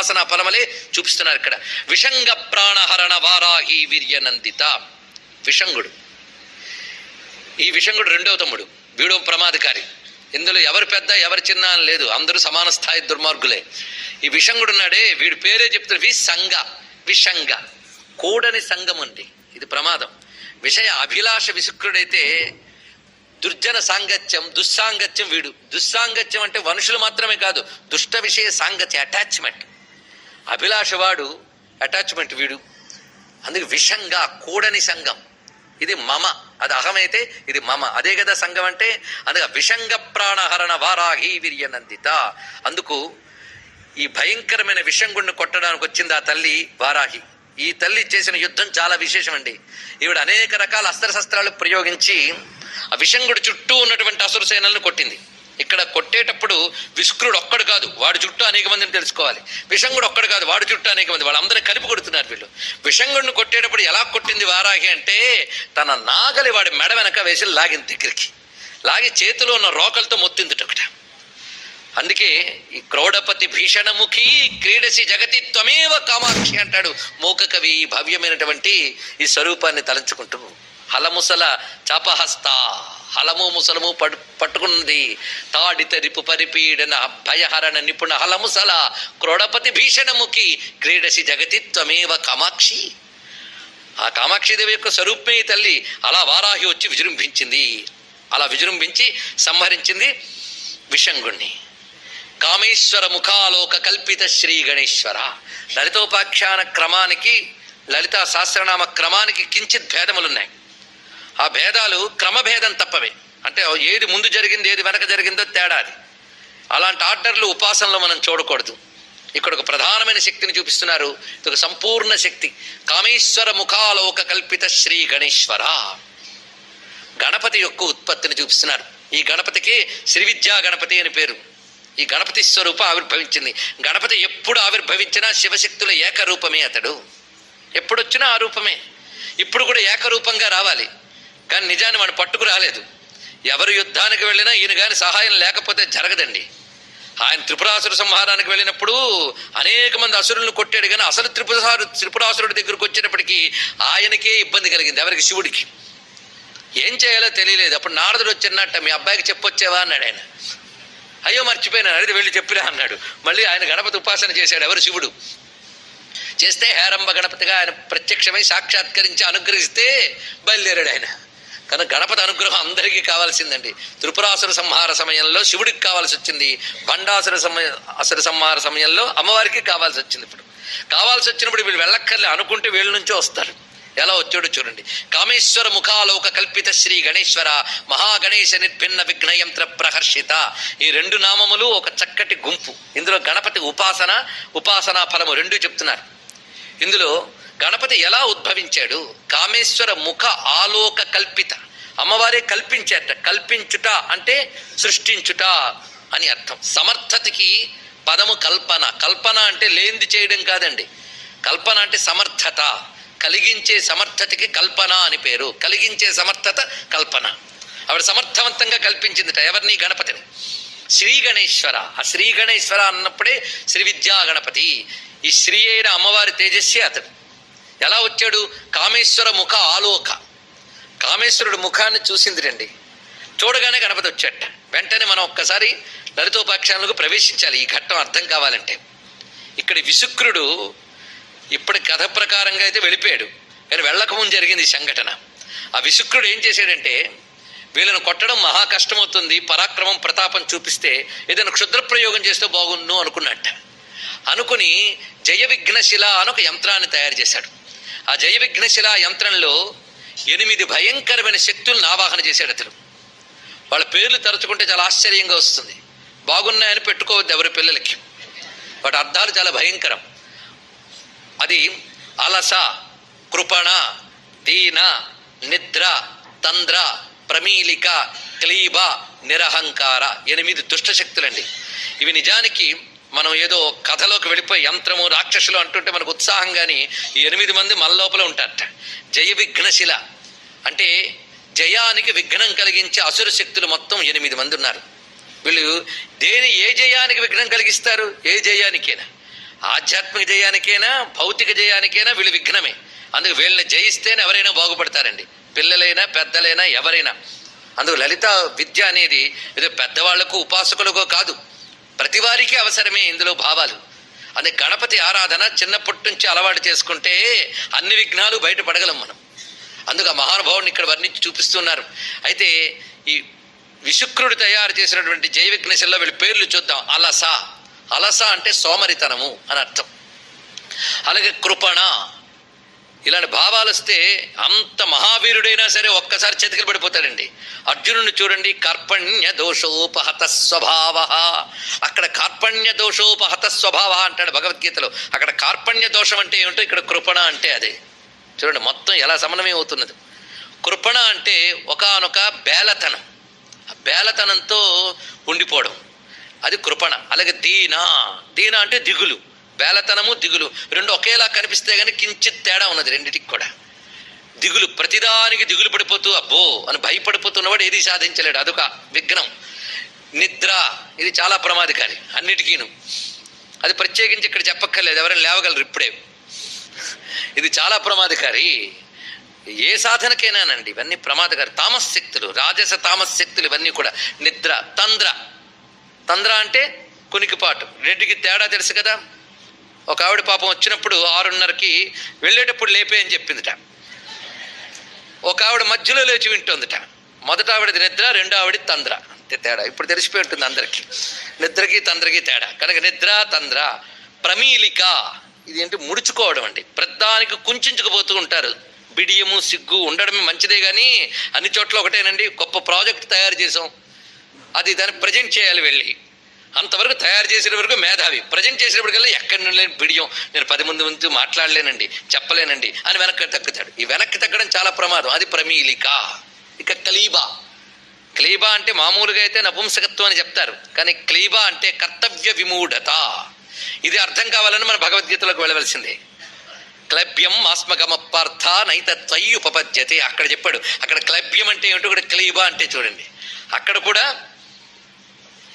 ఉపాసనా ఫలమలే చూపిస్తున్నారు ఇక్కడ. విషంగ ప్రాణహరణ వారాహి వీర్యనందిత. విషంగుడు. ఈ విషంగుడు రెండవ తమ్ముడు వీడో ప్రమాదకారి. ఇందులో ఎవరు పెద్ద ఎవరు చిన్న అని లేదు. అందరూ సమాన స్థాయి దుర్మార్గులే. ఈ విషంగుడు ఉన్నాడే వీడి పేరే చెప్తున్నారు విసంగ విషంగ. కూడని సంగం అండి ఇది ప్రమాదం. విషయ అభిలాష విసుక్రుడైతే దుర్జన సాంగత్యం దుస్సాంగత్యం వీడు. దుస్సాంగత్యం అంటే మనుషులు మాత్రమే కాదు దుష్ట విషయ సాంగత్య అటాచ్మెంట్ అభిలాషవాడు అటాచ్మెంట్ వీడు. అందుకే విషంగా కూడని సంఘం. ఇది మమ అది అహమైతే ఇది మమ. అదే కదా సంఘం అంటే అందుకే విషంగ ప్రాణహరణ వారాహి వీర్యనందిత. అందుకు ఈ భయంకరమైన విషంగుడిని కొట్టడానికి వచ్చింది ఆ తల్లి వారాహి. ఈ తల్లి చేసిన యుద్ధం చాలా విశేషం అండి ఈవిడ అనేక రకాల అస్త్రశస్త్రాలు ప్రయోగించి ఆ విషంగుడి చుట్టూ ఉన్నటువంటి అసురు సేనలను కొట్టింది. ఇక్కడ కొట్టేటప్పుడు విష్కృడు ఒక్కడు కాదు వాడి చుట్టూ అనేక మందిని తెలుసుకోవాలి. విషంగుడు ఒక్కడు కాదు వాడి చుట్టూ అనేక మంది వాళ్ళందరినీ కలిపి కొడుతున్నారు వీళ్ళు. విషంగుడిని కొట్టేటప్పుడు ఎలా కొట్టింది వారాహి అంటే తన నాగలి వాడి మెడ వెనక వేసి లాగింది దగ్గరికి. లాగి చేతిలో ఉన్న రోకలతో మొత్తింది ఒకట. అందుకే ఈ క్రౌడపతి భీషణముఖి క్రీడసి జగతి త్వమేవ కామాక్షి అంటాడు. మూక కవి ఈ భవ్యమైనటువంటి ఈ స్వరూపాన్ని తలంచుకుంటూ హలముసల చాపహస్త. హలము ముసలము పడు పట్టుకున్నది. తాడిత రిపు పరిపీడన భయహరణ నిపుణ హలముసల. క్రోడపతి భీషణముఖి క్రీడసి జగతి త్వమేవ కామాక్షి. ఆ కామాక్షిదేవి యొక్క స్వరూపమే తల్లి. అలా వారాహి వచ్చి విజృంభించింది. అలా విజృంభించి సంహరించింది విషంగుణ్ణి కామేశ్వర ముఖాలోక కల్పిత శ్రీ గణేశ్వర. లలితోపాఖ్యాన క్రమానికి లలితా సహస్రనామ క్రమానికి కించిత్ భేదములున్నాయి. ఆ భేదాలు క్రమభేదం తప్పవే. అంటే ఏది ముందు జరిగింది ఏది వెనక జరిగిందో తేడా అది. అలాంటి ఆర్డర్లు ఉపాసనలో మనం చూడకూడదు. ఇక్కడ ఒక ప్రధానమైన శక్తిని చూపిస్తున్నారు. ఇది ఒక సంపూర్ణ శక్తి. కామేశ్వర ముఖాలోక కల్పిత శ్రీ గణేశ్వర. గణపతి యొక్క ఉత్పత్తిని చూపిస్తున్నారు. ఈ గణపతికి శ్రీ విద్యా గణపతి అని పేరు. ఈ గణపతి స్వరూపం ఆవిర్భవించింది. గణపతి ఎప్పుడు ఆవిర్భవించినా శివశక్తుల ఏకరూపమే అతడు. ఎప్పుడొచ్చినా ఆ రూపమే. ఇప్పుడు కూడా ఏకరూపంగా రావాలి. కానీ నిజాన్ని మనం పట్టుకు రాలేదు ఎవరు యుద్ధానికి వెళ్ళినా ఈయన కానీ సహాయం లేకపోతే జరగదండి. ఆయన త్రిపురాసుర సంహారానికి వెళ్ళినప్పుడు అనేక మంది అసురులను కొట్టాడు కానీ అసలు త్రిపురాసు త్రిపురాసురుడి దగ్గరకు వచ్చేటప్పటికి ఆయనకే ఇబ్బంది కలిగింది ఎవరికి? శివుడికి. ఏం చేయాలో తెలియలేదు. అప్పుడు నారదుడు వచ్చినట్ట మీ అబ్బాయికి చెప్పొచ్చేవా? అన్నాడు ఆయన. అయ్యో మర్చిపోయినాను అడిగి వెళ్ళి చెప్పిరా అన్నాడు. మళ్ళీ ఆయన గణపతి ఉపాసన చేశాడు ఎవరు? శివుడు. చేస్తే హేరంబ గణపతిగా ఆయన ప్రత్యక్షమై సాక్షాత్కరించి అనుగ్రహిస్తే బయలుదేరాడు ఆయన. కనుక గణపతి అనుగ్రహం అందరికీ కావాల్సిందండి. త్రిపురాసుర సంహార సమయంలో శివుడికి కావాల్సి వచ్చింది. బండాసుర సమయ అసుర సంహార సమయంలో అమ్మవారికి కావాల్సి వచ్చింది ఇప్పుడు. కావాల్సి వచ్చినప్పుడు వీళ్ళు వెళ్ళక్కర్లే అనుకుంటే వీళ్ళ నుంచే వస్తారు. ఎలా వచ్చాడో చూడండి. కామేశ్వర ముఖాలోక కల్పిత శ్రీ గణేశ్వర మహాగణేశ నిర్భిన్న విఘ్నయంత్ర ప్రహర్షిత. ఈ రెండు నామములు ఒక చక్కటి గుంపు. ఇందులో గణపతి ఉపాసన ఉపాసనా ఫలము రెండు చెప్తున్నారు. ఇందులో గణపతి ఎలా ఉద్భవించాడు? కామేశ్వర ముఖ ఆలోక కల్పిత. అమ్మవారే కల్పించేట కల్పించుట అంటే సృష్టించుట అని అర్థం. సమర్థతకి పదము కల్పన. కల్పన అంటే లేనిది చేయడం కాదండి. కల్పన అంటే సమర్థత. కలిగించే సమర్థతకి కల్పన అని పేరు. కలిగించే సమర్థత కల్పన. ఆవిడ సమర్థవంతంగా కల్పించిందిట ఎవరిని? గణపతిని. శ్రీ గణేశ్వర. ఆ శ్రీ గణేశ్వర అన్నప్పుడే శ్రీ విద్యా గణపతి ఈ శ్రీ అయిన అమ్మవారి తేజస్సే అతడు. ఎలా వచ్చాడు? కామేశ్వర ముఖ ఆలోక. కామేశ్వరుడు ముఖాన్ని చూసింది రండి. చూడగానే గణపతి వచ్చాట వెంటనే మనం ఒక్కసారి లలితోపాఖ్యానులకు ప్రవేశించాలి. ఈ ఘట్టం అర్థం కావాలంటే. ఇక్కడ విశుక్రుడు ఇప్పటి కథ ప్రకారంగా అయితే వెళ్ళిపోయాడు. కానీ వెళ్ళకముందు జరిగింది ఈ సంఘటన. ఆ విశుక్రుడు ఏం చేశాడంటే వీళ్ళను కొట్టడం మహా కష్టమవుతుంది. పరాక్రమం ప్రతాపం చూపిస్తే ఏదైనా క్షుద్ర ప్రయోగం చేస్తే బాగుండు అనుకున్నట్ట. అనుకుని జయ విఘ్నశిల అని ఒక యంత్రాన్ని తయారు చేశాడు. ఆ జయ విఘ్నశిల యంత్రంలో ఎనిమిది భయంకరమైన శక్తులను ఆవాహన చేశాడు అతడు వాళ్ళ పేర్లు తరచుకుంటే చాలా ఆశ్చర్యంగా వస్తుంది. బాగున్నాయని పెట్టుకోవద్దు ఎవరి పిల్లలకి. వాటి అర్థాలు చాలా భయంకరం. అది అలస కృపణ దీన నిద్ర తంద్ర ప్రమీలిక క్లీబ నిరహంకార ఎనిమిది దుష్టశక్తులండి ఇవి నిజానికి మనం ఏదో కథలోకి వెళ్ళిపోయి యంత్రము రాక్షసులు అంటుంటే మనకు ఉత్సాహం కానీ ఈ ఎనిమిది మంది మన లోపల ఉంటారట. జయ విఘ్నశిల. అంటే జయానికి విఘ్నం కలిగించే అసుర శక్తులు మొత్తం ఎనిమిది మంది ఉన్నారు. వీళ్ళు దేని ఏ జయానికి విఘ్నం కలిగిస్తారు? ఏ జయానికైనా? ఆధ్యాత్మిక జయానికైనా? భౌతిక జయానికైనా? వీళ్ళు విఘ్నమే. అందుకు వీళ్ళని జయిస్తేనే ఎవరైనా బాగుపడతారండి. పిల్లలైనా పెద్దలైనా ఎవరైనా. అందుకు లలిత విద్య అనేది ఏదో పెద్దవాళ్ళకు ఉపాసకులకు కాదు. ప్రతి వారికి అవసరమే ఇందులో భావాలు. అదే గణపతి ఆరాధన చిన్నప్పటి నుంచి అలవాటు చేసుకుంటే అన్ని విఘ్నాలు బయటపడగలం మనం. అందుకు మహానుభావుని ఇక్కడ వర్ణించి చూపిస్తున్నారు. అయితే ఈ విశుక్రుడు తయారు చేసినటువంటి జయ విఘ్నేశ్వరలో వీళ్ళ పేర్లు చూద్దాం. అలస. అలస అంటే సోమరితనము అని అర్థం. అలాగే కృపణ. ఇలాంటి భావాలు వస్తే అంత మహావీరుడైనా సరే ఒక్కసారి చేతికి పడిపోతాడండి. అర్జునుడిని చూడండి కార్పణ్య దోషోపహత స్వభావ. అక్కడ కార్పణ్య దోషోపహత స్వభావ అంటాడు భగవద్గీతలో. అక్కడ కార్పణ్య దోషం అంటే ఏమిటో ఇక్కడ కృపణ అంటే అదే. చూడండి మొత్తం ఎలా సమన్వయం అవుతున్నది. కృపణ అంటే ఒకానొక బేలతనం. ఆ బేలతనంతో ఉండిపోవడం. అది కృపణ. అలాగే దీన. దీన అంటే దిగులు. వేలతనము దిగులు. రెండు ఒకేలా కనిపిస్తే కానీ కించిత్ తేడా ఉన్నది రెండిటికి కూడా. దిగులు ప్రతిదానికి దిగులు పడిపోతూ అబ్బో అని భయపడిపోతున్నవాడు ఏది సాధించలేడు. అదొక విఘ్నం. నిద్ర ఇది చాలా ప్రమాదకారి అన్నిటికీను. అది ప్రత్యేకించి ఇక్కడ చెప్పక్కర్లేదు. ఎవరైనా లేవగలరు ఇప్పుడే. ఇది చాలా ప్రమాదకారి. ఏ సాధనకైనానండి ఇవన్నీ ప్రమాదకారి. తామస్ శక్తులు రాజస తామస్ శక్తులు ఇవన్నీ కూడా. నిద్ర తంద్ర. తంద్ర అంటే కునికిపాటు. రెడ్డికి తేడా తెలుసు కదా? ఒక ఆవిడ పాపం వచ్చినప్పుడు ఆరున్నరకి వెళ్ళేటప్పుడు లేపే అని చెప్పిందిట. ఒక ఆవిడ మధ్యలో లేచి వింటుందిట. మొదట ఆవిడది నిద్ర రెండో ఆవిడ తంద్ర. తేడా. ఇప్పుడు తెలిసిపోయి ఉంటుంది అందరికీ. నిద్రకి తంద్రకి తేడా. కనుక నిద్ర తంద్ర ప్రమీలిక ఇది ఏంటి ముడుచుకోవడం అండి. ప్రధానికి కుంచుకుపోతూ ఉంటారు. బిడియము సిగ్గు ఉండడమే మంచిదే కానీ అన్ని చోట్ల ఒకటేనండి. గొప్ప ప్రాజెక్ట్ తయారు చేసాం అది దాన్ని ప్రజెంట్ చేయాలి వెళ్ళి. అంతవరకు తయారు చేసిన వరకు మేధావి. ప్రజెంట్ చేసినప్పటికల్లా ఎక్కడి నుండి లేని బిడియం. నేను పది మంది ముందు మాట్లాడలేనండి చెప్పలేనండి అని వెనక్కి తగ్గుతాడు. ఈ వెనక్కి తగ్గడం చాలా ప్రమాదం. అది ప్రమీలిక. ఇక క్లీబా. క్లీబా అంటే మామూలుగా అయితే నపుంసకత్వం అని చెప్తారు. కానీ క్లీబా అంటే కర్తవ్య విమూఢత. ఇది అర్థం కావాలని మన భగవద్గీతలోకి వెళ్ళవలసిందే. క్లభ్యం ఆస్మగమపార్థ నైత త్వయ్యుపపద్యతే. అక్కడ చెప్పాడు. అక్కడ క్లభ్యం అంటే ఏమిటో ఇక్కడ క్లీబా అంటే చూడండి. అక్కడ కూడా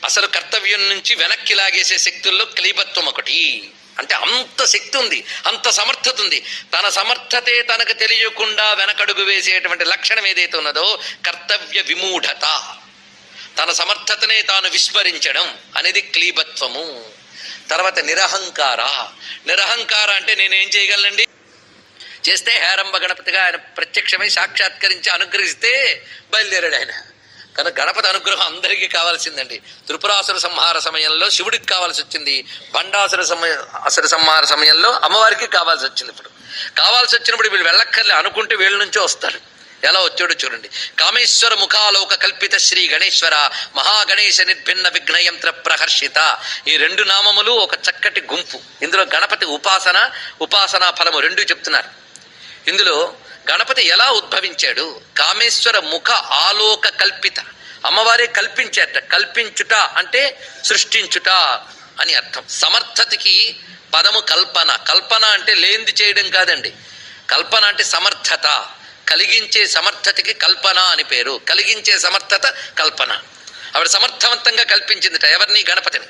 అసలు కర్తవ్యం నుంచి వెనక్కి లాగేసే శక్తుల్లో క్లీబత్వం ఒకటి. అంటే అంత శక్తి ఉంది అంత సమర్థత ఉంది. తన సమర్థతే తనకు తెలియకుండా వెనకడుగు వేసేటువంటి లక్షణం ఏదైతే ఉన్నదో కర్తవ్య విమూఢత. తన సమర్థతనే తాను విస్మరించడం అనేది క్లీబత్వము. తర్వాత నిరహంకార. నిరహంకార అంటే నేనేం చేయగలనండి? చేస్తే హేరంబ గణపతిగా ఆయన ప్రత్యక్షమై సాక్షాత్కరించి అనుగ్రహిస్తే బయలుదేరాడు ఆయన. కనుక గణపతి అనుగ్రహం అందరికీ కావాల్సిందండి. త్రిపురాసుర సంహార సమయంలో శివుడికి కావాల్సి వచ్చింది. బండాసుర సమయ అసుర సంహార సమయంలో అమ్మవారికి కావాల్సి వచ్చింది ఇప్పుడు. కావాల్సి వచ్చినప్పుడు వీళ్ళు వెళ్ళక్కర్లే అనుకుంటే వీళ్ళ నుంచే వస్తారు. ఎలా వచ్చాడో చూడండి. కామేశ్వర ముఖాలోక కల్పిత శ్రీ గణేశ్వర మహాగణేశ నిర్భిన్న విఘ్నయంత్ర ప్రహర్షిత. ఈ రెండు నామములు ఒక చక్కటి గుంపు. ఇందులో గణపతి ఉపాసన ఉపాసనా ఫలము రెండు చెప్తున్నారు. ఇందులో గణపతి ఎలా ఉద్భవించాడు? కామేశ్వర ముఖ ఆలోక కల్పిత. అమ్మవారే కల్పించేట కల్పించుట అంటే సృష్టించుట అని అర్థం. సమర్థతకి పదము కల్పన. కల్పన అంటే లేనిది చేయడం కాదండి. కల్పన అంటే సమర్థత. కలిగించే సమర్థతకి కల్పన అని పేరు. కలిగించే సమర్థత కల్పన. ఆవిడ సమర్థవంతంగా కల్పించిందిట ఎవరిని? గణపతిని.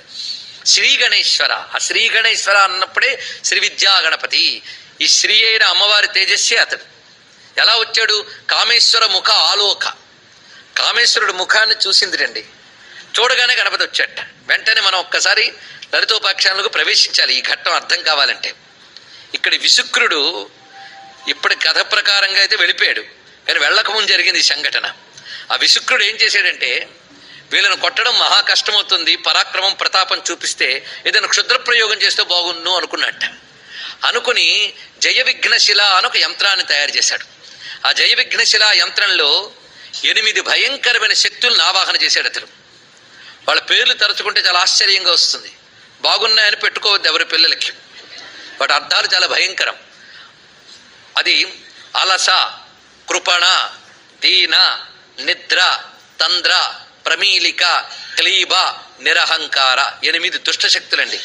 శ్రీ గణేశ్వర. ఆ శ్రీ గణేశ్వర అన్నప్పుడే శ్రీ విద్యా గణపతి ఈ శ్రీ అయిన అమ్మవారి తేజస్సే అతడు. ఎలా వచ్చాడు? కామేశ్వర ముఖ ఆలోక. కామేశ్వరుడు ముఖాన్ని చూసింది రండి. చూడగానే గణపతి వచ్చాట వెంటనే మనం ఒక్కసారి లలితోపాఖ్యానులకు ప్రవేశించాలి. ఈ ఘట్టం అర్థం కావాలంటే. ఇక్కడ విశుక్రుడు ఇప్పటి కథ ప్రకారంగా అయితే వెళ్ళిపోయాడు. కానీ వెళ్ళకముందు జరిగింది ఈ సంఘటన. ఆ విశుక్రుడు ఏం చేశాడంటే వీళ్ళను కొట్టడం మహా కష్టమవుతుంది. పరాక్రమం ప్రతాపం చూపిస్తే ఏదైనా క్షుద్ర ప్రయోగం చేస్తే బాగుండు అనుకున్నట్ట. అనుకుని జయ విఘ్నశిల అని ఒక యంత్రాన్ని తయారు చేశాడు. ఆ జయ విఘ్నశిల యంత్రంలో ఎనిమిది భయంకరమైన శక్తులను ఆవాహన చేశాడు అతడు వాళ్ళ పేర్లు తరచుకుంటే చాలా ఆశ్చర్యంగా వస్తుంది. బాగున్నాయని పెట్టుకోవద్దు ఎవరి పిల్లలకి. వాటి అర్థాలు చాలా భయంకరం. అది అలస కృపణ దీన నిద్ర తంద్ర ప్రమీలిక క్లీబ నిరహంకార ఎనిమిది దుష్టశక్తులండి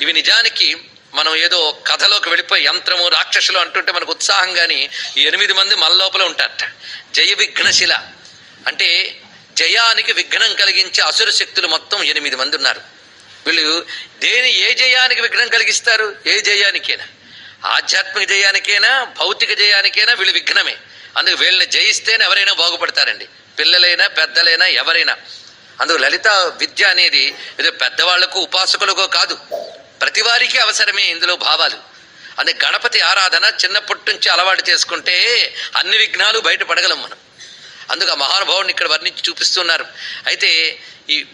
ఇవి నిజానికి మనం ఏదో కథలోకి వెళ్ళిపోయి యంత్రము రాక్షసులు అంటుంటే మనకు ఉత్సాహం కానీ ఈ ఎనిమిది మంది మన లోపల ఉంటారట. జయ విఘ్నశిల. అంటే జయానికి విఘ్నం కలిగించే అసుర శక్తులు మొత్తం ఎనిమిది మంది ఉన్నారు. వీళ్ళు దేని ఏ జయానికి విఘ్నం కలిగిస్తారు? ఏ జయానికైనా? ఆధ్యాత్మిక జయానికైనా? భౌతిక జయానికైనా? వీళ్ళు విఘ్నమే. అందుకు వీళ్ళని జయిస్తేనే ఎవరైనా బాగుపడతారండి. పిల్లలైనా పెద్దలైనా ఎవరైనా. అందుకు లలిత విద్య అనేది ఏదో పెద్దవాళ్ళకు ఉపాసకులకు కాదు. ప్రతి వారికి అవసరమే ఇందులో భావాలు. అదే గణపతి ఆరాధన చిన్నప్పటి నుంచి అలవాటు చేసుకుంటే అన్ని విఘ్నాలు బయటపడగలం మనం. అందుకు ఆ మహానుభావుని ఇక్కడ వర్ణించి చూపిస్తున్నారు. అయితే ఈ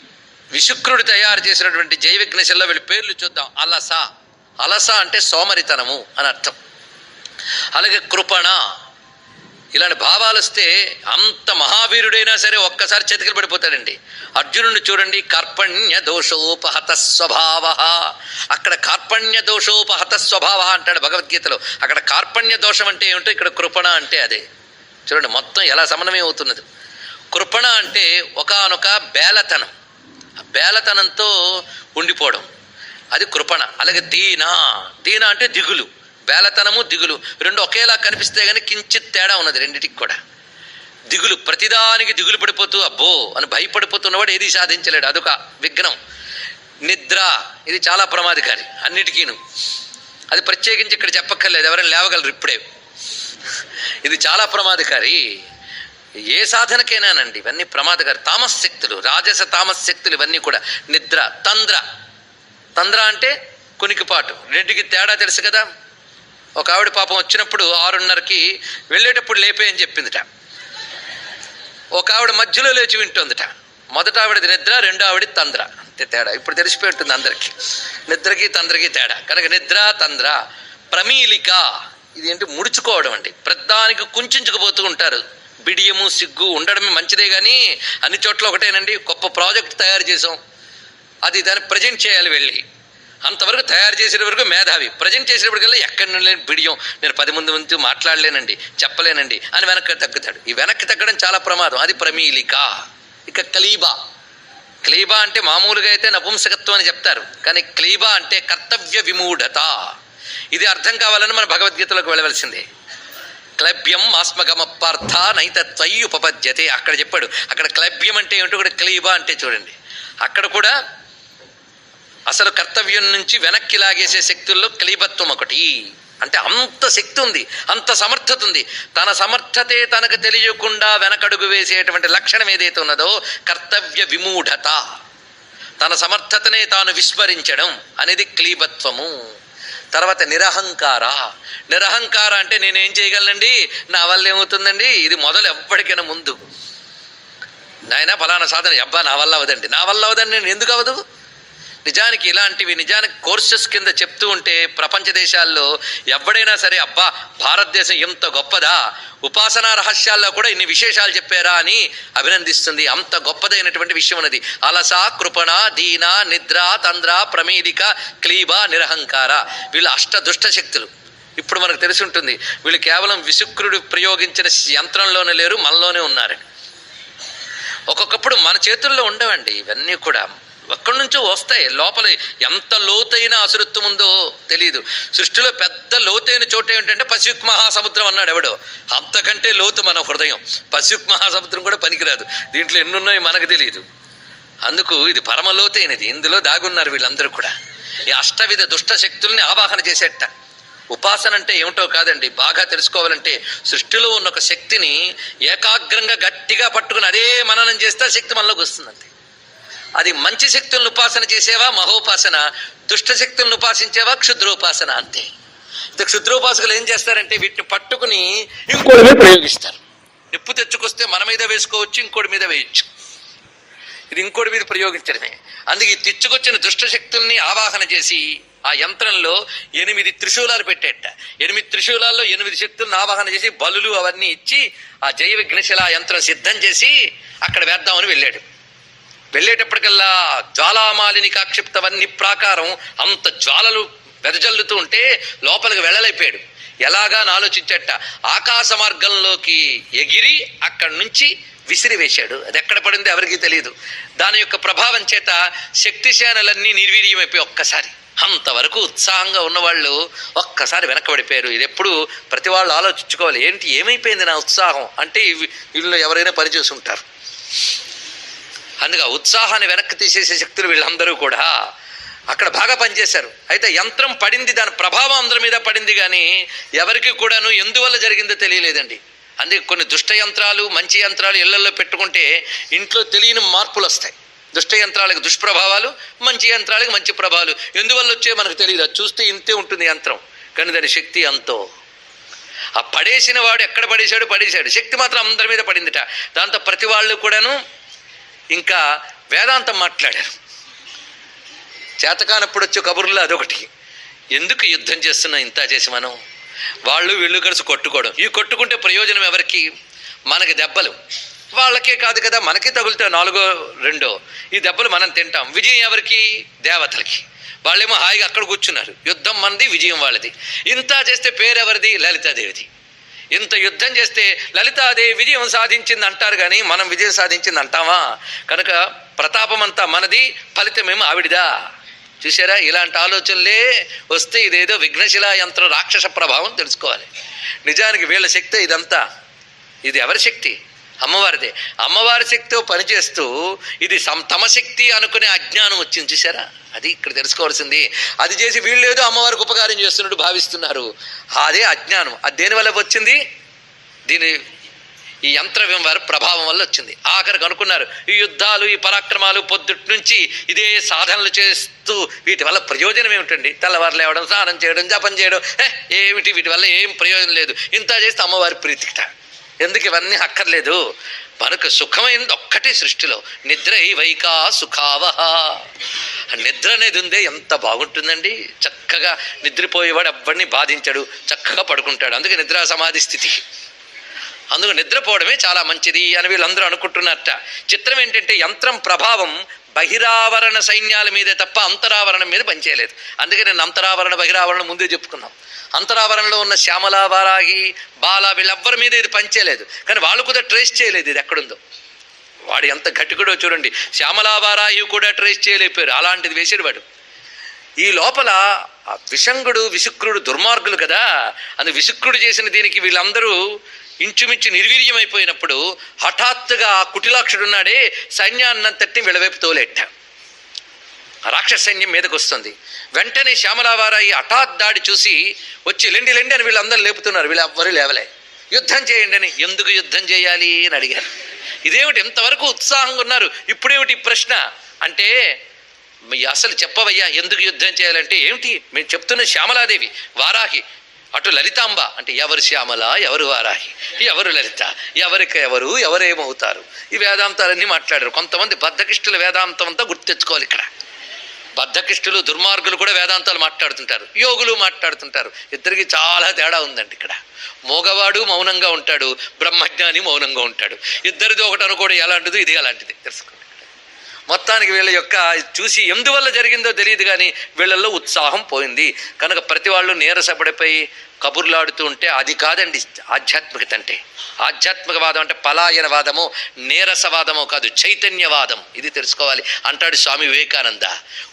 విశుక్రుడు తయారు చేసినటువంటి జై విఘ్నశల్లో వీళ్ళ పేర్లు చూద్దాం. అలస. అలస అంటే సోమరితనము అని అర్థం. అలాగే కృపణ. ఇలాంటి భావాలు వస్తే అంత మహావీరుడైనా సరే ఒక్కసారి చతికిలు పడిపోతాడండి. అర్జునుడిని చూడండి కార్పణ్య దోషోపహత స్వభావ. అక్కడ కార్పణ్య దోషోపహత స్వభావ అంటాడు భగవద్గీతలో. అక్కడ కార్పణ్య దోషం అంటే ఏమిటో ఇక్కడ కృపణ అంటే అదే. చూడండి మొత్తం ఎలా సమన్వయం అవుతున్నది. కృపణ అంటే ఒకానొక బేలతనం. ఆ బేలతనంతో ఉండిపోవడం. అది కృపణ. అలాగే దీన. దీన అంటే దిగులు. బేలతనము దిగులు. రెండు ఒకేలా కనిపిస్తే కానీ కించిత్ తేడా ఉన్నది రెండింటికి కూడా. దిగులు ప్రతిదానికి దిగులు పడిపోతూ అబ్బో అని భయపడిపోతున్నవాడు ఏది సాధించలేడు. అదొక విఘ్నం. నిద్ర ఇది చాలా ప్రమాదకారి అన్నిటికీను. అది ప్రత్యేకించి ఇక్కడ చెప్పక్కర్లేదు. ఎవరైనా లేవగలరు ఇప్పుడే. ఇది చాలా ప్రమాదకారి. ఏ సాధనకైనానండి? ఇవన్నీ ప్రమాదకారి. తామస్ శక్తులు రాజస తామస్ శక్తులు ఇవన్నీ కూడా. నిద్ర తంద్ర. తంద్ర అంటే కునికిపాటు. రెండుకి తేడా తెలుసు కదా? ఒక ఆవిడ పాపం వచ్చినప్పుడు ఆరున్నరకి వెళ్ళేటప్పుడు లేపే అని చెప్పిందిట. ఒక ఆవిడ మధ్యలో లేచి వింటుందిట. మొదట ఆవిడది నిద్ర రెండో ఆవిడ తంద్ర. అంతే తేడా. ఇప్పుడు తెలిసిపోయి ఉంటుంది అందరికీ. నిద్రకి తంద్రకి తేడా. కనుక నిద్ర తంద్ర ప్రమీలిక ఇది ఏంటి ముడుచుకోవడం అండి. ప్రతిదానికి కుంచుకుపోతూ ఉంటారు. బిడియము సిగ్గు ఉండడమే మంచిదే కానీ అన్ని చోట్ల ఒకటేనండి. గొప్ప ప్రాజెక్ట్ తయారు చేసాం అది దాన్ని ప్రజెంట్ చేయాలి వెళ్ళి. అంతవరకు తయారు చేసే వరకు మేధావి. ప్రజెంట్ చేసేటప్పటికల్లా ఎక్కడి నుండి లేని బిడియం. నేను పది మంది ముందు మాట్లాడలేనండి చెప్పలేనండి అని వెనక్కి తగ్గుతాడు. ఈ వెనక్కి తగ్గడం చాలా ప్రమాదం. అది ప్రమీలిక. ఇక క్లీబా. క్లీబా అంటే మామూలుగా అయితే నపుంసకత్వం అని చెప్తారు. కానీ క్లీబా అంటే కర్తవ్య విమూఢత. ఇది అర్థం కావాలని మన భగవద్గీతలోకి వెళ్ళవలసిందే. క్లభ్యం ఆస్మగమపార్థ నైతత్వై ఉపపద్యతే అక్కడ చెప్పాడు. అక్కడ క్లభ్యం అంటే ఏమిటో కూడా క్లీబా అంటే చూడండి. అక్కడ కూడా అసలు కర్తవ్యం నుంచి వెనక్కి లాగేసే శక్తుల్లో క్లీబత్వం ఒకటి. అంటే అంత శక్తి ఉంది అంత సమర్థత ఉంది. తన సమర్థతే తనకు తెలియకుండా వెనకడుగు వేసేటువంటి లక్షణం ఏదైతే ఉన్నదో కర్తవ్య విమూఢత. తన సమర్థతనే తాను విస్మరించడం అనేది క్లీబత్వము. తర్వాత నిరహంకార. నిరహంకార అంటే నేనేం చేయగలనండి? నా వల్ల ఏమవుతుందండి? ఇది మొదలు ఎప్పటికైనా ముందు. నాయన ఫలానా సాధన. అబ్బా నా వల్ల అవదండి నా వల్ల అవదండి నేను ఎందుకు అవదు నిజానికి ఇలాంటివి నిజానికి కోర్సెస్ కింద చెప్తూ ఉంటే ప్రపంచ దేశాల్లో ఎవడైనా సరే అబ్బా భారతదేశం ఎంత గొప్పదా? ఉపాసనా రహస్యాల్లో కూడా ఇన్ని విశేషాలు చెప్పారా అని అభినందిస్తుంది. అంత గొప్పదైనటువంటి విషయం ఉన్నది. అలస కృపణ దీన నిద్ర తంద్ర ప్రమేదిక క్లీబ నిరహంకార. వీళ్ళు అష్టదుష్ట శక్తులు. ఇప్పుడు మనకు తెలిసి ఉంటుంది వీళ్ళు కేవలం విశుక్రుడు ప్రయోగించిన యంత్రంలోనే లేరు మనలోనే ఉన్నారని. ఒక్కొక్కప్పుడు మన చేతుల్లో ఉండవండి ఇవన్నీ కూడా. ఎక్కడి నుంచో వస్తాయి. లోపల ఎంత లోతైన అసురత్వం ఉందో తెలియదు సృష్టిలో పెద్ద లోతైన చోటు ఏమిటంటే పసిఫిక్ మహాసముద్రం అన్నాడు ఎవడో. అంతకంటే లోతు మన హృదయం. పసిఫిక్ మహాసముద్రం కూడా పనికిరాదు. దీంట్లో ఎన్నున్నాయో మనకు తెలియదు అందుకు ఇది పరమ లోతైనది. ఇందులో దాగున్నారు వీళ్ళందరూ కూడా. ఈ అష్టవిధ దుష్ట శక్తుల్ని ఆవాహన చేసేట. ఉపాసన అంటే ఏమిటో కాదండి. బాగా తెలుసుకోవాలంటే సృష్టిలో ఉన్న ఒక శక్తిని ఏకాగ్రంగా గట్టిగా పట్టుకుని అదే మననం చేస్తే శక్తి మనలోకి వస్తుందంతే. అది మంచి శక్తులను ఉపాసన చేసేవా మహోపాసన దుష్ట శక్తులను ఉపాసించేవా క్షుద్రోపాసన అంతే. క్షుద్రోపాసకులు ఏం చేస్తారంటే వీటిని పట్టుకుని ఇంకోటి మీద ప్రయోగిస్తారు. నిప్పు తెచ్చుకొస్తే మన మీద వేసుకోవచ్చు ఇంకోటి మీద వేయచ్చు. ఇది ఇంకోటి మీద ప్రయోగించడమే. అందుకే తెచ్చుకొచ్చిన దుష్ట శక్తుల్ని ఆవాహన చేసి ఆ యంత్రంలో ఎనిమిది త్రిశూలాలు పెట్టేట. ఎనిమిది త్రిశూలాల్లో ఎనిమిది శక్తులను ఆవాహన చేసి బలులు అవన్నీ ఇచ్చి ఆ జయ విఘ్నశిల యంత్రం సిద్ధం చేసి అక్కడ వేద్దామని వెళ్ళాడు. వెళ్ళేటప్పటికల్లా జ్వాలామాలిని కాక్షిప్తవన్నీ ప్రాకారం అంత జ్వాలలు వెదజల్లుతూ ఉంటే లోపలికి వెళ్ళలేపాడు ఎలాగా అని ఆలోచించట. ఆకాశ మార్గంలోకి ఎగిరి అక్కడి నుంచి విసిరివేశాడు. అది ఎక్కడ పడిందో ఎవరికీ తెలియదు దాని యొక్క ప్రభావం చేత శక్తిశానలన్నీ నిర్వీర్యమైపోయి ఒక్కసారి. అంతవరకు ఉత్సాహంగా ఉన్నవాళ్ళు ఒక్కసారి వెనకబడిపోయారు. ఇది ఎప్పుడు ప్రతి వాళ్ళు ఆలోచించుకోవాలి. ఏంటి? ఏమైపోయింది నా ఉత్సాహం? అంటే వీళ్ళు ఎవరైనా పనిచేసి ఉంటారు. అందుకే ఉత్సాహాన్ని వెనక్కి తీసేసే శక్తులు వీళ్ళందరూ కూడా అక్కడ బాగా పనిచేశారు. అయితే యంత్రం పడింది దాని ప్రభావం అందరి మీద పడింది కానీ ఎవరికి కూడాను ఎందువల్ల జరిగిందో తెలియలేదండి. అందుకే కొన్ని దుష్ట యంత్రాలు మంచి యంత్రాలు ఇళ్ళలో పెట్టుకుంటే ఇంట్లో తెలియని మార్పులు వస్తాయి. దుష్ట యంత్రాలకు దుష్ప్రభావాలు మంచి యంత్రాలకు మంచి ప్రభావాలు. ఎందువల్ల వచ్చే మనకు తెలియదు. అది చూస్తే ఇంతే ఉంటుంది యంత్రం. కానీ దాని శక్తి అంతో ఆ పడేసిన వాడు ఎక్కడ పడేశాడు? పడేశాడు. శక్తి మాత్రం అందరి మీద పడిందిట. దాంతో ప్రతి వాళ్ళు కూడాను ఇంకా వేదాంతం మాట్లాడారు. చేతకానప్పుడు వచ్చే కబుర్లు అదొకటి. ఎందుకు యుద్ధం చేస్తున్నాం ఇంత చేసి మనం? వాళ్ళు వీళ్ళు కలిసి కొట్టుకోవడం. ఈ కొట్టుకుంటే ప్రయోజనం ఎవరికి? మనకి దెబ్బలు. వాళ్ళకే కాదు కదా మనకే తగులుతాయి నాలుగో రెండో. ఈ దెబ్బలు మనం తింటాం. విజయం ఎవరికి? దేవతలకి. వాళ్ళేమో హాయిగా అక్కడ కూర్చున్నారు. యుద్ధం మనది విజయం వాళ్ళది. ఇంత చేస్తే పేరెవరిది? లలితాదేవిది. ఇంత యుద్ధం చేస్తే లలితాదేవి విజయం సాధించింది అంటారు కానీ మనం విజయం సాధించింది అంటామా కనుక ప్రతాపమంతా మనది ఫలితమేమో ఆవిడిదా? చూసారా ఇలాంటి ఆలోచనలే వస్తే ఇదేదో విఘ్నశిలా యంత్ర రాక్షస ప్రభావం తెలుసుకోవాలి. నిజానికి వీళ్ళ శక్తి ఇదంతా. ఇది ఎవరి శక్తి? అమ్మవారిదే. అమ్మవారి శక్తితో పనిచేస్తూ ఇది సం తమ శక్తి అనుకునే అజ్ఞానం వచ్చింది చూసారా అది ఇక్కడ తెలుసుకోవాల్సింది. అది చేసి వీళ్ళు ఏదో అమ్మవారికి ఉపకారం చేస్తున్నట్టు భావిస్తున్నారు. అదే అజ్ఞానం. అది దేని వల్ల వచ్చింది? దీని ఈ యంత్ర వారి ప్రభావం వల్ల వచ్చింది. ఆఖరికి అనుకున్నారు ఈ యుద్ధాలు ఈ పరాక్రమాలు పొద్దుటి నుంచి ఇదే సాధనలు చేస్తూ వీటి వల్ల ప్రయోజనం ఏమిటండి? తెల్లవారు లేవడం స్నానం చేయడం జపం చేయడం ఏమిటి వీటి వల్ల ఏం ప్రయోజనం లేదు? ఇంత చేస్తే అమ్మవారి ప్రీతికిట. ఎందుకు ఇవన్నీ అక్కర్లేదు? మనకు సుఖమైనది ఒక్కటే సృష్టిలో. నిద్ర వైకా సుఖావహ. నిద్ర అనేది ఉందే ఎంత బాగుంటుందండి? చక్కగా నిద్రపోయేవాడు ఎవ్వడిని బాధించాడు. చక్కగా పడుకుంటాడు. అందుకే నిద్ర సమాధి స్థితి. అందుకు నిద్రపోవడమే చాలా మంచిది అని వీళ్ళందరూ అనుకుంటున్నారట. చిత్రం ఏంటంటే యంత్రం ప్రభావం బహిరావరణ సైన్యాల మీదే తప్ప అంతరావరణం మీద పనిచేయలేదు. అందుకే నేను అంతరావరణ బహిరావరణ ముందే చెప్పుకున్నాం. అంతరావరణలో ఉన్న శ్యామల వారాహి బాల వీళ్ళెవ్వరి మీద ఇది పనిచేయలేదు కానీ వాళ్ళు కూడా ట్రేస్ చేయలేదు ఇది ఎక్కడుందో. వాడు ఎంత గట్టికుడో చూడండి. శ్యామలావారాయు కూడా ట్రేస్ చేయలేకపోయారు. అలాంటిది వేసాడు వాడు. ఈ లోపల ఆ విషంగుడు విశుక్రుడు దుర్మార్గులు కదా. అని విశుక్రుడు చేసిన దీనికి వీళ్ళందరూ ఇంచుమించు నిర్వీర్యమైపోయినప్పుడు హఠాత్తుగా ఆ కుటిలాక్షుడున్నాడే సైన్యాన్నంతటిని వీళ్ళవైపు తోలేట రాక్షస సైన్యం మీదకు వస్తుంది వెంటనే శ్యామలావారాయి హఠాత్ దాడి చూసి వచ్చి లెండి లెండి అని వీళ్ళందరూ లేపుతున్నారు. వీళ్ళు ఎవ్వరూ లేవలే. యుద్ధం చేయండి అని ఎందుకు యుద్ధం చేయాలి అని అడిగారు. ఇదేమిటి? ఎంతవరకు ఉత్సాహంగా ఉన్నారు. ఇప్పుడేమిటి ప్రశ్న? అంటే మీ అసలు చెప్పవయ్యా ఎందుకు యుద్ధం చేయాలంటే ఏమిటి? మేము చెప్తున్న శ్యామలాదేవి వారాహి. అటు లలితాంబ అంటే ఎవరు శ్యామల ఎవరు వారాహి? ఎవరు లలిత? ఎవరికి ఎవరు? ఎవరేమవుతారు? ఈ వేదాంతాలన్నీ మాట్లాడారు. కొంతమంది బద్ధకిష్టుల వేదాంతం అంతా గుర్తు తెచ్చుకోవాలి ఇక్కడ. బద్ధకిష్టులు దుర్మార్గులు కూడా వేదాంతాలు మాట్లాడుతుంటారు యోగులు మాట్లాడుతుంటారు. ఇద్దరికి చాలా తేడా ఉందండి ఇక్కడ. మోగవాడు మౌనంగా ఉంటాడు బ్రహ్మజ్ఞాని మౌనంగా ఉంటాడు. ఇద్దరిది ఒకటి అనుకోవడం ఎలాంటిది ఇది అలాంటిది. తెలుసుకోండి. మొత్తానికి వీళ్ళ యొక్క చూసి ఎందువల్ల జరిగిందో తెలియదు కానీ వీళ్ళల్లో ఉత్సాహం పోయింది. కనుక ప్రతి వాళ్ళు నీరసపడిపోయి కబుర్లాడుతూ ఉంటే అది కాదండి ఆధ్యాత్మికత అంటే ఆధ్యాత్మికవాదం అంటే పలాయనవాదము నీరసవాదము కాదు చైతన్యవాదం. ఇది తెలుసుకోవాలి. అంటాడు స్వామి వివేకానంద.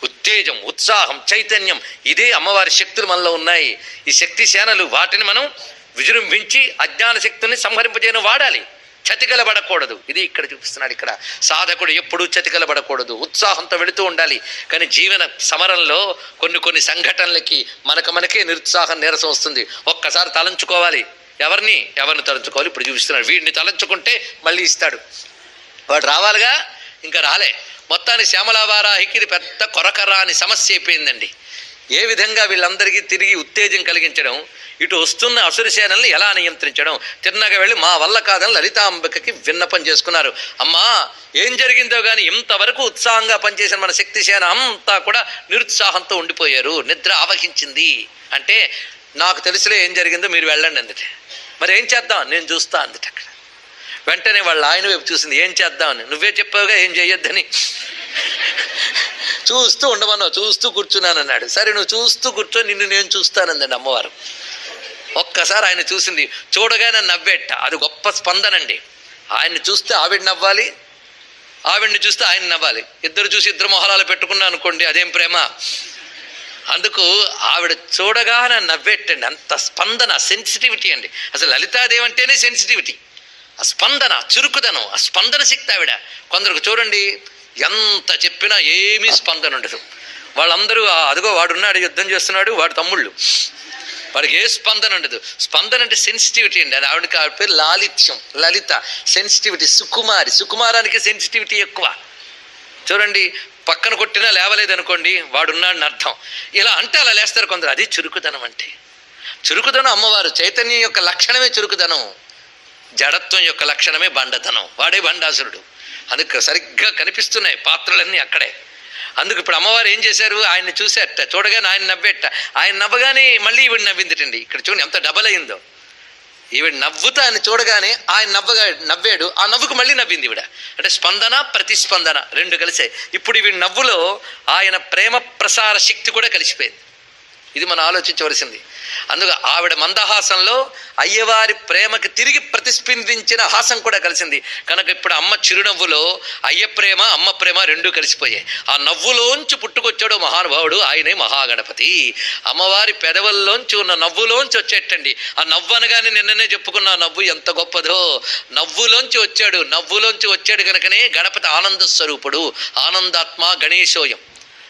ఉత్తేజం ఉత్సాహం చైతన్యం ఇదే అమ్మవారి శక్తులు మనలో ఉన్నాయి. ఈ శక్తి సేనలు వాటిని మనం విజృంభించి అజ్ఞాన శక్తుల్ని సంహరింపజేయను వాడాలి. చతికలబడకూడదు. ఇది ఇక్కడ చూపిస్తున్నాడు ఇక్కడ. సాధకుడు ఎప్పుడూ చతికలబడకూడదు. ఉత్సాహంతో వెళుతూ ఉండాలి. కానీ జీవన సమరంలో కొన్ని కొన్ని సంఘటనలకి మనకు మనకే నిరుత్సాహం నీరసం వస్తుంది. ఒక్కసారి తలంచుకోవాలి. ఎవరిని? ఎవరిని తలంచుకోవాలి? ఇప్పుడు చూపిస్తున్నాడు. వీడిని తలంచుకుంటే మళ్ళీ ఇస్తాడు. వాడు రావాలిగా? ఇంకా రాలే. మొత్తాన్ని శ్యామలావారాహికి ఇది పెద్ద కొరకరాని సమస్య అయిపోయిందండి. ఏ విధంగా వీళ్ళందరికీ తిరిగి ఉత్తేజం కలిగించడం ఇటు వస్తున్న అసురసేనల్ని ఎలా నియంత్రించడం తిన్నగా వెళ్ళి మా వల్ల కాదని లలితాంబికకి విన్నపం చేసుకున్నారు. అమ్మా ఏం జరిగిందో కానీ ఇంతవరకు ఉత్సాహంగా పనిచేసిన మన శక్తి సేన అంతా కూడా నిరుత్సాహంతో ఉండిపోయారు నిద్ర ఆవహించింది. అంటే నాకు తెలుసులే ఏం జరిగిందో మీరు వెళ్ళండి అందుట. మరి ఏం చేద్దాం? నేను చూస్తా అందుట అక్కడ. వెంటనే వాళ్ళ ఆయన వైపు చూసింది ఏం చేద్దామని నువ్వే చెప్పావుగా ఏం చేయొద్దని. చూస్తూ ఉండమన్నావు చూస్తూ కూర్చున్నాను అన్నాడు సరే నువ్వు చూస్తూ కూర్చో నిన్ను నేను చూస్తానందండి అమ్మవారు. ఒక్కసారి ఆయన చూసింది చూడగానే నవ్వేట. అది గొప్ప స్పందనండి. ఆయన్ని చూస్తే ఆవిడ నవ్వాలి ఆవిడ్ని చూస్తే ఆయన నవ్వాలి. ఇద్దరు చూసి ఇద్దరు మొహలాలు పెట్టుకున్నా అనుకోండి అదేం ప్రేమ? అందుకు ఆవిడ చూడగానే నవ్వేటండి. అంత స్పందన సెన్సిటివిటీ అండి. అసలు లలితాదేవి అంటేనే సెన్సిటివిటీ ఆ స్పందన చురుకుదనం ఆ స్పందన శక్తి ఆవిడ. కొందరికి చూడండి ఎంత చెప్పినా ఏమీ స్పందన ఉండదు. వాళ్ళందరూ అదిగో వాడున్నాడు యుద్ధం చేస్తున్నాడు వాడు తమ్ముళ్ళు. వాడికి ఏ స్పందన ఉండదు. స్పందన అంటే సెన్సిటివిటీ అండి. అది ఆవిడకి ఆవిడ పేరు లాలిత్యం లలిత. సెన్సిటివిటీ సుకుమారి. సుకుమారానికి సెన్సిటివిటీ ఎక్కువ. చూడండి పక్కన కొట్టినా లేవలేదనుకోండి వాడున్నాడని అర్థం. ఇలా అంటే అలా లేస్తారు కొందరు. అది చురుకుదనం అంటే. చురుకుదనం అమ్మవారు. చైతన్యం యొక్క లక్షణమే చురుకుదనం. జడత్వం యొక్క లక్షణమే బండతనం. వాడే బండాసురుడు. అందుకు సరిగ్గా కనిపిస్తున్నాయి పాత్రలన్నీ అక్కడే. అందుకు ఇప్పుడు అమ్మవారు ఏం చేశారు? ఆయన్ని చూసేట చూడగానే ఆయన నవ్వేట. ఆయన నవ్వగానే మళ్ళీ ఈవిడ నవ్విందిటండి. ఇక్కడ చూడండి ఎంత డబల్ అయిందో. ఈవిడ నవ్వుతా అని చూడగానే ఆయన నవ్వగా నవ్వాడు. ఆ నవ్వుకు మళ్ళీ నవ్వింది ఈవిడ. అంటే స్పందన ప్రతిస్పందన రెండు కలిసాయి. ఇప్పుడు ఈవిడ నవ్వులో ఆయన ప్రేమ ప్రసార శక్తి కూడా కలిసిపోయింది. ఇది మనం ఆలోచించవలసింది. అందుకు ఆవిడ మందహాసంలో అయ్యవారి ప్రేమకి తిరిగి ప్రతిస్పందించిన హాసం కూడా కలిసింది. కనుక ఇప్పుడు అమ్మ చిరునవ్వులో అయ్య ప్రేమ అమ్మ ప్రేమ రెండూ కలిసిపోయాయి. ఆ నవ్వులోంచి పుట్టుకొచ్చాడు మహానుభావుడు ఆయనే మహాగణపతి. అమ్మవారి పెదవుల్లోంచి ఉన్న నవ్వులోంచి వచ్చేటండి. ఆ నవ్వు అనగానే నిన్ననే చెప్పుకున్న నవ్వు ఎంత గొప్పదో. నవ్వులోంచి వచ్చాడు నవ్వులోంచి వచ్చాడు కనుకనే గణపతి ఆనంద స్వరూపుడు ఆనందాత్మ గణేశోయం.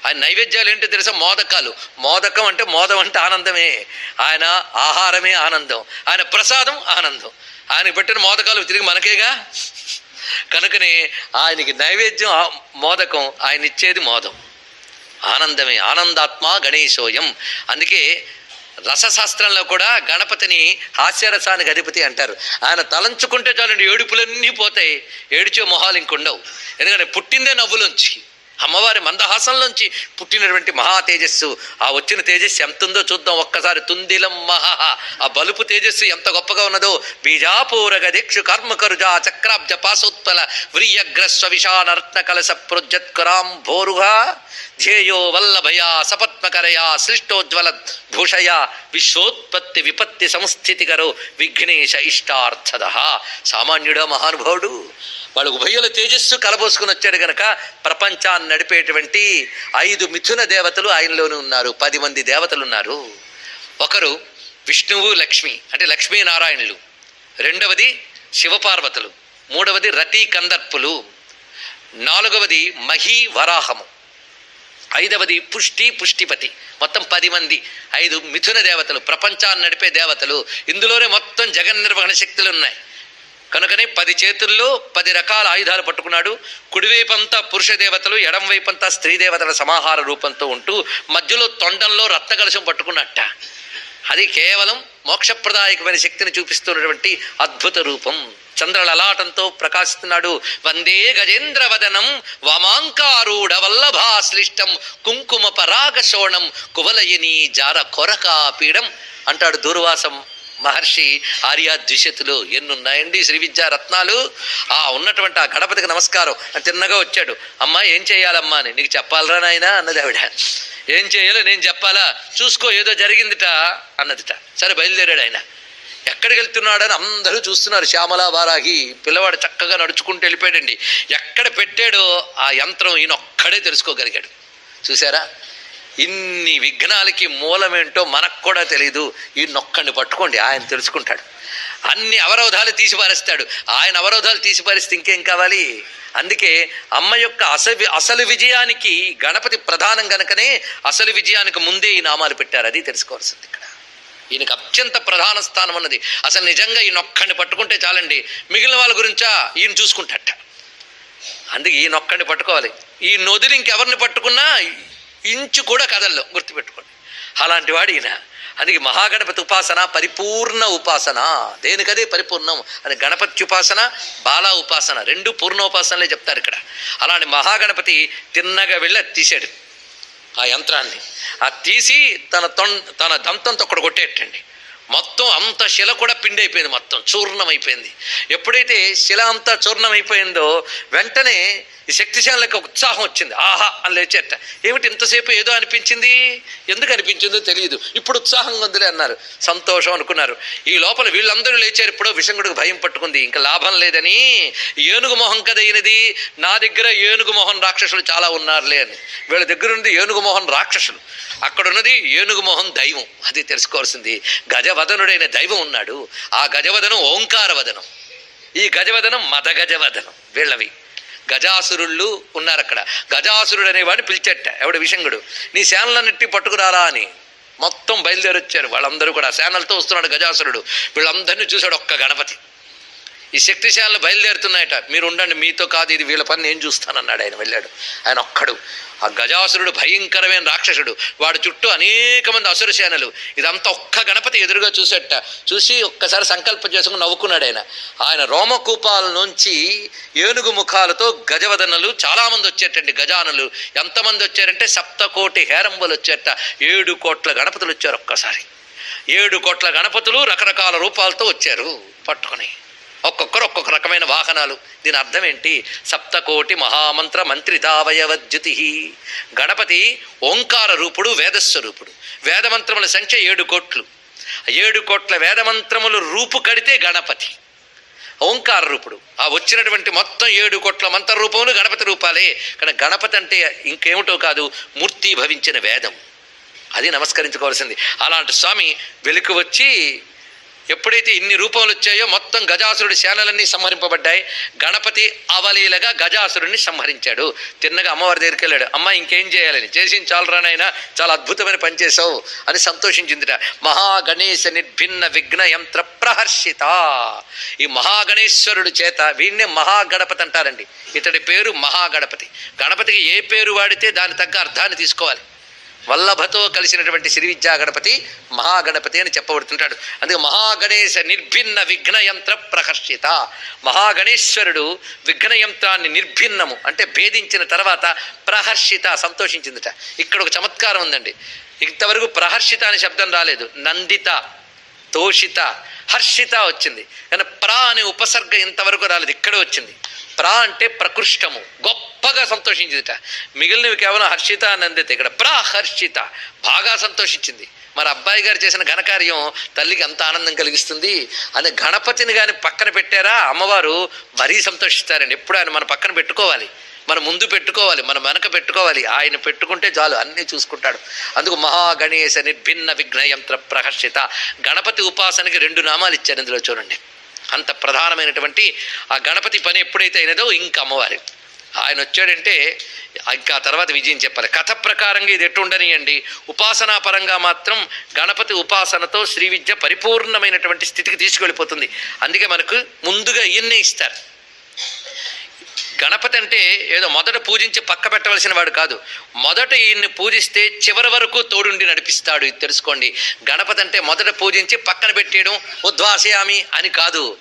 ఆయన నైవేద్యాలు ఏంటో తెలుసా? మోదకాలు. మోదకం అంటే మోదం అంటే ఆనందమే. ఆయన ఆహారమే ఆనందం. ఆయన ప్రసాదం ఆనందం. ఆయన పెట్టిన మోదకాలు తిరిగి మనకేగా? కనుకనే ఆయనకి నైవేద్యం మోదకం ఆయన ఇచ్చేది మోదం. ఆనందమే. ఆనందాత్మ గణేశోయం. అందుకే రసశాస్త్రంలో కూడా గణపతిని హాస్యరసానికి అధిపతి అంటారు. ఆయన తలంచుకుంటే చాలండి ఏడుపులన్నీ పోతాయి. ఏడిచే మొహాలు ఇంకుండవు. ఎందుకంటే పుట్టిందే నవ్వులోంచి. అమ్మవారి మందహాసంలోంచి పుట్టినటువంటి మహా తేజస్సు. ఆ వచ్చిన తేజస్సు ఎంత ఉందో చూద్దాం ఒక్కసారి. తుందిలం మహా ఆ బలుపు తేజస్సు ఎంత గొప్పగా ఉన్నదో. బీజాపూరగ దీక్షు కర్మకరుజా చక్రాబ్జ పాసోత్పల వ్రియగ్రస్వ విషానరత్న కలస ప్రొజ్జత్కరాం భోరుగా ధ్యేయో వల్లభయా సపత్మకరయా సృష్టోజ్వల భూషయా విశ్వోత్పత్తి విపత్తి సంస్థితికరో విఘ్నేశ ఇష్టార్థద. సామాన్యుడా మహానుభావుడు వాళ్ళు ఉభయుల తేజస్సు కలబోసుకుని వచ్చాడు గనక ప్రపంచాన్ని నడిపేటువంటి ఐదు మిథున దేవతలు ఆయనలోనే ఉన్నారు పది మంది దేవతలు ఉన్నారు ఒకరు విష్ణువు లక్ష్మి అంటే లక్ష్మీనారాయణులు. రెండవది శివపార్వతులు. మూడవది రతి కందర్పులు. నాలుగవది మహీ వరాహము ఐదవది పుష్టి పుష్టిపతి. మొత్తం పది మంది ఐదు మిథున దేవతలు ప్రపంచాన్ని నడిపే దేవతలు. ఇందులోనే మొత్తం జగన్ నిర్వహణ శక్తులు ఉన్నాయి. కనుకనే పది చేతుల్లో పది రకాల ఆయుధాలు పట్టుకున్నాడు. కుడివైపంతా పురుష దేవతలు ఎడం వైపంతా స్త్రీ దేవతల సమాహార రూపంతో ఉంటూ మధ్యలో తొండంలో రత్నకలశం పట్టుకున్నట్ట. అది కేవలం మోక్షప్రదాయకమైన శక్తిని చూపిస్తున్నటువంటి అద్భుత రూపం. చంద్రలలాటంతో ప్రకాశిస్తున్నాడు. వందే గజేంద్రవదనం వమాంకారూఢ వల్లభాశ్లిష్టం కుంకుమ పరాగ శోణం కువలయని జార కొరకా పీడం అంటాడు దూర్వాసం మహర్షి ఆర్యా ద్విషతులు ఎన్నున్నాయండి శ్రీ విద్యా రత్నాలు ఆ ఉన్నటువంటి ఆ గణపతికి నమస్కారం. తిన్నగా వచ్చాడు. అమ్మా ఏం చేయాలమ్మా అని. నీకు చెప్పాలరా నాయనా? అన్నది ఆవిడ. ఏం చేయాలో నేను చెప్పాలా? చూసుకో ఏదో జరిగిందిట అన్నదిట. సరే బయలుదేరాడు ఆయన. ఎక్కడికి వెళ్తున్నాడని అందరూ చూస్తున్నారు. శ్యామల వారాహి పిల్లవాడు చక్కగా నడుచుకుంటూ వెళ్ళిపోయాడండి. ఎక్కడ పెట్టాడో ఆ యంత్రం ఈయన ఒక్కడే తెలుసుకోగలిగాడు. చూసారా ఇన్ని విఘ్నాలకి మూలమేంటో మనకు కూడా తెలియదు ఈ నొక్కడిని పట్టుకోండి ఆయన తెలుసుకుంటాడు. అన్ని అవరోధాలు తీసిపారేస్తాడు. ఆయన అవరోధాలు తీసిపారేస్తే ఇంకేం కావాలి? అందుకే అమ్మ యొక్క అసలు అసలు విజయానికి గణపతి ప్రధానం గనుకనే అసలు విజయానికి ముందే ఈ నామాలు పెట్టారు. అది తెలుసుకోవాల్సింది ఇక్కడ. ఈయనకి అత్యంత ప్రధాన స్థానం ఉన్నది. అసలు నిజంగా ఈయన ఒక్కడిని పట్టుకుంటే చాలండి. మిగిలిన వాళ్ళ గురించా? ఈయన చూసుకుంటాట. అందుకే ఈయన ఒక్కడిని పట్టుకోవాలి. ఈ నొదిలి ఇంకెవరిని పట్టుకున్నా ఇంచు కూడా కదల్లో గుర్తుపెట్టుకోండి. అలాంటి వాడు ఈయన అందుకే మహాగణపతి ఉపాసన పరిపూర్ణ ఉపాసన. దేనికదే పరిపూర్ణం అని గణపతి ఉపాసన బాలా ఉపాసన రెండు పూర్ణోపాసనలే చెప్తారు ఇక్కడ. అలాంటి మహాగణపతి తిన్నగా వెళ్ళి తీసాడు ఆ యంత్రాన్ని. ఆ తీసి తన తొం తన దంతంతో అక్కడ కొట్టేటండి మొత్తం అంత శిల కూడా పిండి అయిపోయింది మొత్తం చూర్ణం అయిపోయింది ఎప్పుడైతే శిల అంతా చూర్ణం అయిపోయిందో వెంటనే ఈ శక్తిశాలకి ఉత్సాహం వచ్చింది. ఆహా అని లేచేట ఏమిటి ఇంతసేపు ఏదో అనిపించింది? ఎందుకు అనిపించిందో తెలియదు. ఇప్పుడు ఉత్సాహంగా ఉందిలే అన్నారు. సంతోషం అనుకున్నారు. ఈ లోపల వీళ్ళందరూ లేచారు. ఇప్పుడు విషంగుడికి భయం పట్టుకుంది. ఇంకా లాభం లేదని ఏనుగు మొహం కదైనది నా దగ్గర ఏనుగు మొహం రాక్షసులు చాలా ఉన్నారులే అని. వీళ్ళ దగ్గర ఉంది ఏనుగు మొహం రాక్షసులు. అక్కడ ఉన్నది ఏనుగు మొహం దైవం. అది తెలుసుకోవాల్సింది. గజవదనుడైన దైవం ఉన్నాడు. ఆ గజవదనం ఓంకార వదనం ఈ గజవదనం మదగజవదనం. వీళ్ళవి. గజాసురుళ్ళు ఉన్నారు అక్కడ గజాసురుడు అనేవాడిని పిలిచెట్ట. ఎవడు? విషంగుడు నీ సేనలన్నిటి పట్టుకురారా అని. మొత్తం బయలుదేరొచ్చారు. వాళ్ళందరూ కూడా. సేనలతో వస్తున్నాడు గజాసురుడు. వీళ్ళందరినీ చూశాడు ఒక్క గణపతి. ఈ శక్తిశాలను బయలుదేరుతున్నాయట. మీరు ఉండండి మీతో కాదు ఇది వీళ్ళ పని నేను చూస్తానన్నాడు ఆయన వెళ్ళాడు. ఆయన ఒక్కడు. ఆ గజాసురుడు భయంకరమైన రాక్షసుడు. వాడి చుట్టూ అనేక మంది అసుర సేనలు ఇదంతా ఒక్క గణపతి ఎదురుగా చూసేట. చూసి ఒక్కసారి సంకల్పం చేసుకుని నవ్వుకున్నాడు ఆయన. ఆయన రోమకూపాల నుంచి ఏనుగు ముఖాలతో గజవదనలు చాలామంది వచ్చేటండి గజానులు. ఎంతమంది వచ్చారంటే సప్తకోటి హేరంబులు వచ్చేట. ఏడు కోట్ల గణపతులు వచ్చారు ఒక్కసారి. ఏడు కోట్ల గణపతులు రకరకాల రూపాలతో వచ్చారు పట్టుకొని. ఒక్కొక్కరు ఒక్కొక్క రకమైన వాహనాలు. దీని అర్థం ఏంటి? సప్తకోటి మహామంత్ర మంత్రితావయవద్యుతి గణపతి ఓంకార రూపుడు వేదస్వరూపుడు వేదమంత్రముల సంఖ్య ఏడు కోట్లు. ఏడు కోట్ల వేదమంత్రములు రూపు కడితే గణపతి. ఓంకార రూపుడు. ఆ వచ్చినటువంటి మొత్తం ఏడు కోట్ల మంత్ర రూపములు గణపతి రూపాలే. కానీ గణపతి అంటే ఇంకేమిటో కాదు మూర్తి భవించిన వేదం. అది నమస్కరించుకోవాల్సింది. అలాంటి స్వామి వెలుకు వచ్చి ఎప్పుడైతే ఇన్ని రూపములు వచ్చాయో మొత్తం గజాసురుడి శాలలన్నీ సంహరింపబడ్డాయి. గణపతి అవలీలగా గజాసురుడిని సంహరించాడు. తిన్నగా అమ్మవారి దగ్గరికి వెళ్ళాడు. అమ్మ ఇంకేం చేయాలని? చేసిన చాలరానైనా చాలా అద్భుతమైన పని చేసావు అని సంతోషించిందిట. మహాగణేశ నిర్భిన్న విఘ్న యంత్ర ప్రహర్షిత. ఈ మహాగణేశ్వరుడు చేత వీడినే మహాగణపతి అంటారండి. ఇతడి పేరు మహాగణపతి. గణపతికి ఏ పేరు వాడితే దాని తగ్గ అర్థాన్ని తీసుకోవాలి. వల్లభతో కలిసినటువంటి శ్రీ విద్యాగణపతి మహాగణపతి అని చెప్పబడుతుంటాడు. అందుకే మహాగణేశ నిర్భిన్న విఘ్నయంత్ర ప్రహర్షిత. మహాగణేశ్వరుడు విఘ్నయంత్రాన్ని నిర్భిన్నము అంటే భేదించిన తర్వాత ప్రహర్షిత సంతోషించిందిట. ఇక్కడ ఒక చమత్కారం ఉందండి. ఇంతవరకు ప్రహర్షిత అనే శబ్దం రాలేదు. నందిత తోషిత హర్షిత వచ్చింది. కానీ ప్రా అనే ఉపసర్గ ఇంతవరకు రాలేదు. ఇక్కడ వచ్చింది. ప్రా అంటే ప్రకృష్టము. గొప్పగా సంతోషించిందిట. మిగిలినవి కేవలం హర్షిత నందిత ఇక్కడ ప్రహర్షిత బాగా సంతోషించింది. మరి అబ్బాయి గారు చేసిన ఘనకార్యం తల్లికి అంత ఆనందం కలిగిస్తుంది అని గణపతిని కానీ పక్కన పెట్టారా? అమ్మవారు మరీ సంతోషిస్తారండి. ఎప్పుడు ఆయన మన పక్కన పెట్టుకోవాలి. మన ముందు పెట్టుకోవాలి. మన వెనక పెట్టుకోవాలి. ఆయన పెట్టుకుంటే చాలు. అన్నీ చూసుకుంటాడు. అందుకు మహాగణేశ నిర్భిన్న విఘ్నయంత్ర ప్రహర్షిత. గణపతి ఉపాసనకి రెండు నామాలు ఇచ్చారు ఇందులో చూడండి. అంత ప్రధానమైనటువంటి ఆ గణపతి పని ఎప్పుడైతే అయినదో ఇంక అమ్మవారి. ఆయన వచ్చాడంటే ఇంకా తర్వాత విజయం చెప్పాలి. కథ ప్రకారంగా ఇది ఎట్టుండనియండి ఉపాసనా పరంగా మాత్రం గణపతి ఉపాసనతో శ్రీ విద్య పరిపూర్ణమైనటువంటి స్థితికి తీసుకెళ్ళిపోతుంది. అందుకే మనకు ముందుగా ఈయన్నే ఇస్తారు. గణపతి అంటే ఏదో మొదట పూజించి పక్క పెట్టవలసిన వాడు కాదు. మొదట ఈయన్ని పూజిస్తే చివరి వరకు తోడుండి నడిపిస్తాడు. ఇది తెలుసుకోండి. గణపతి అంటే మొదట పూజించి పక్కన పెట్టేయడం ఉద్వాసయామి అని కాదు.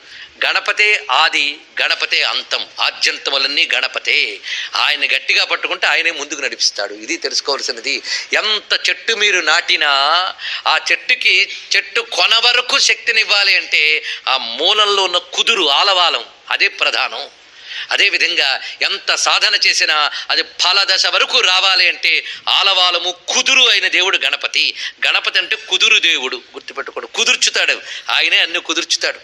గణపతే ఆది గణపతే అంతం ఆద్యంతములన్నీ గణపతే. ఆయన గట్టిగా పట్టుకుంటే ఆయనే ముందుకు నడిపిస్తాడు. ఇది తెలుసుకోవాల్సినది. ఎంత చెట్టు మీరు నాటినా ఆ చెట్టుకి చెట్టు కొన వరకు శక్తినివ్వాలి అంటే ఆ మూలంలో ఉన్న కుదురు ఆలవాలం అదే ప్రధానం. అదేవిధంగా ఎంత సాధన చేసినా అది ఫలదశ వరకు రావాలి అంటే ఆలవాలము కుదురు అయిన దేవుడు గణపతి. గణపతి అంటే కుదురు దేవుడు. గుర్తుపెట్టుకోడు. కుదుర్చుతాడు. ఆయనే అన్ని కుదుర్చుతాడు.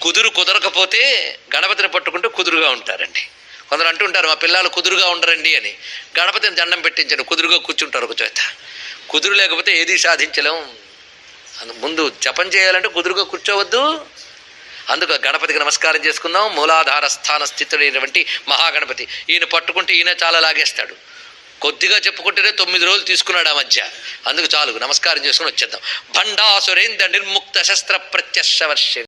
కుదురు కుదరకపోతే గణపతిని పట్టుకుంటే కుదురుగా ఉంటారండి. కొందరు అంటుంటారు మా పిల్లలు కుదురుగా ఉండరండి అని. గణపతిని దండం పెట్టించండి కుదురుగా కూర్చుంటారు ఒక చేత కుదురు లేకపోతే ఏది సాధించలేం. ముందు జపం చేయాలంటే కుదురుగా కూర్చోవద్దు. అందుకు గణపతికి నమస్కారం చేసుకుందాం. మూలాధార స్థాన స్థితుడైనటువంటి మహాగణపతి. ఈయన పట్టుకుంటే ఈయన చాలా లాగేస్తాడు. కొద్దిగా చెప్పుకుంటేనే తొమ్మిది రోజులు తీసుకున్నాడు ఆ మధ్య. అందుకు చాలు నమస్కారం చేసుకుని వచ్చేద్దాం. భండాసురేంద్ర నిర్ముక్త శస్త్ర ప్రత్యక్ష వర్ష